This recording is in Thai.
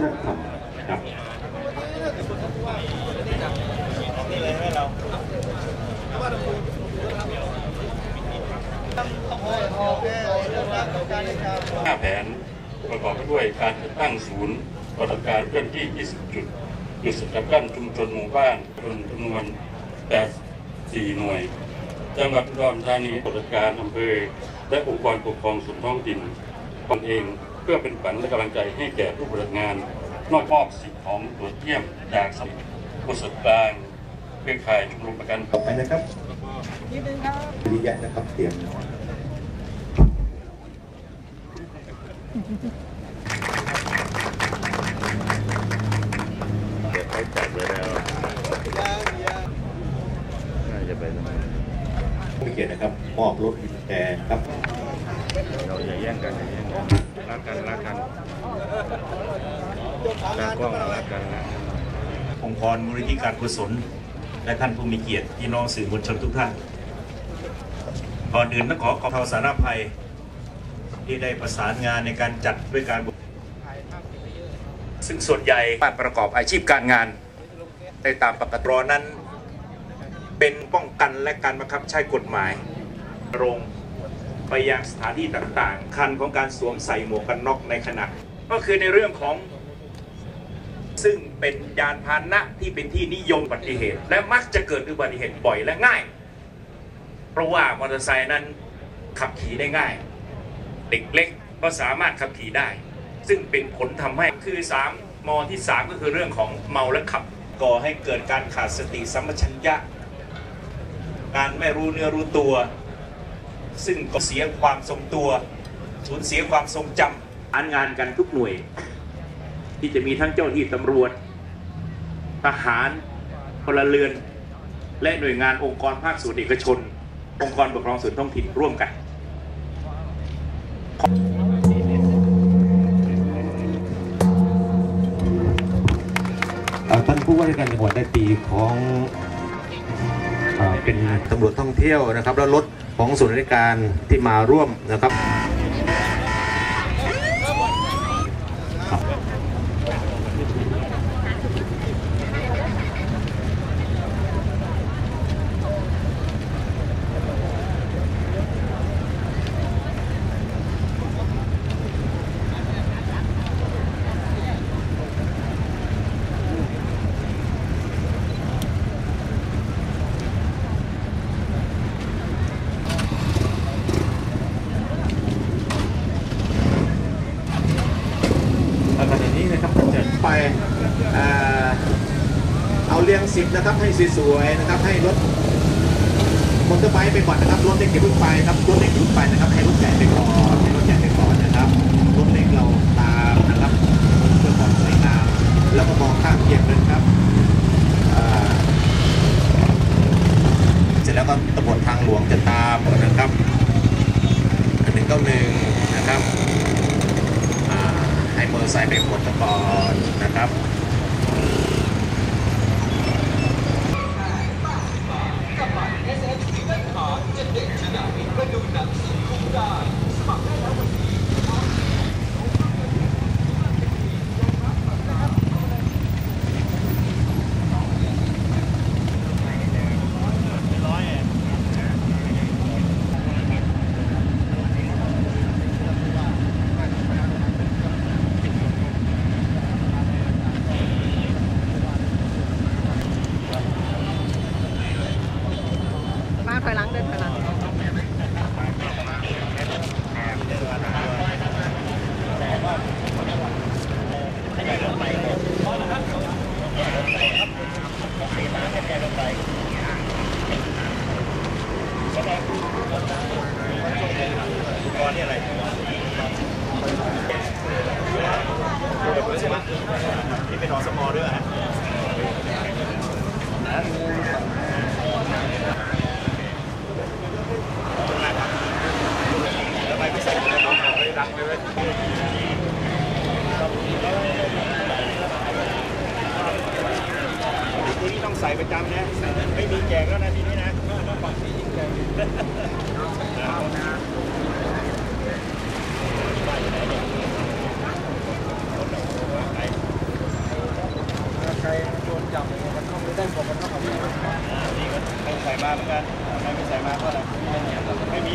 ครับครับห้าแผนประกอบไปด้วยการตั้งศูนย์ปฏิบัติการเคลื่อนที่ 20 จุดจุดสกัดกั้นชุมชนหมู่บ้านจำนวน 84 หน่วย จังหวัดอุดรธานีปฏิบัติการอำเภอและองค์กรปกครองส่วนท้องถิ่นตนเอง เพื่อเป็นขวัญและกำลังใจให้แก่ผู้ปฏิบัติงาน นอกมอบสิ่งของตรวจเยี่ยมจากสำนักประสบการณ์เครือข่ายชมรมประกันต่อไปนะครับวิริยะนะครับเตรียมเดี๋ยวเขาจัดไว้แล้วน่าจะไปทำไมผู้เกียรตินะครับมอบรถวินแชร์ครับ เราอย่าแย่งกันอย่าแย่งกันรักกันรักกันตากล้องรักกันรักกันองค์กรมูลนิธิการกุศล และท่านผู้มีเกียรติพี่น้องสื่อมวลชนทุกท่าน ก่อนอื่นต้องขอขอบคุณสารภัย ที่ได้ประสานงานในการจัดด้วยการซึ่งส่วนใหญ่บ้านประกอบอาชีพการงานได้ตามปกติรอนั้น เป็นป้องกันและการบังคับใช้กฎหมายลง ไปยังสถานที่ต่างๆ คันของการสวมใส่หมวกกันน็อกในขณะ ก็คือในเรื่องของ ซึ่งเป็นยานพาหนะที่เป็นที่นิยมอุบัติเหตุ และมักจะเกิดอุบัติเหตุบ่อยและง่าย เพราะว่ามอเตอร์ไซค์นั้นขับขี่ได้ง่าย เด็กเล็กก็สามารถขับขี่ได้ ซึ่งเป็นผลทำให้คือ 3มอที่ 3 ก็คือเรื่องของเมาและขับก่อให้เกิดการขาดสติสัมปชัญญะ การไม่รู้เนื้อรู้ตัว ซึ่งก็เสียความทรงตัวสูญเสียความทรงจำอ่านงานกันทุกหน่วย ที่จะมีทั้งเจ้าหน้าที่ตำรวจ ทหารพลเรือน และหน่วยงานองค์กรภาคส่วนเอกชน องค์กรปกครองส่วนท้องถิ่นร่วมกันเอ่อท่านผู้ว่าราชการจังหวัดได้ปีของเอ่อเป็นตำรวจท่องเที่ยวนะครับ แล้วรถ ของส่วนราชการที่มาร่วมนะครับ สิบนะครับให้สวยๆนะครับให้รถมอเตอร์ไบค์ไปก่อนนะครับรถเล็กอย่าเพิ่ไปครับรถเล็กอย่าเพิ่ไปนะครับให้รถใหญ่ไปก่อนให้รถใหญ่ไปก่อนนะครับรถเล็กเราตามนะครับเพื่อความสวยงามแล้วก็มองข้างเทียบเลยครับเสร็จแล้วก็ตำรวจทางหลวงจะตามนะครับหนึ่งเก้าหนึ่งนะครับให้มอเตอร์ไซค์ไปหมดก่อนนะครับ ถอยหลังเดินถอยหลัง ก่อนนี่อะไรนี่เป็นอสมอด้วยฮะแล้วไปไม่ใส่เลยน้องไม่ดังเลย ทีนี้ต้องใส่ ประจำนะ ไม่มีแจกแล้วนะทีนี้นะฝั่งนี้ยิ่งแจกใส่มาเหมือนกันทำไมไม่ใส่มาเพราะอะไรไม่มีไม่มี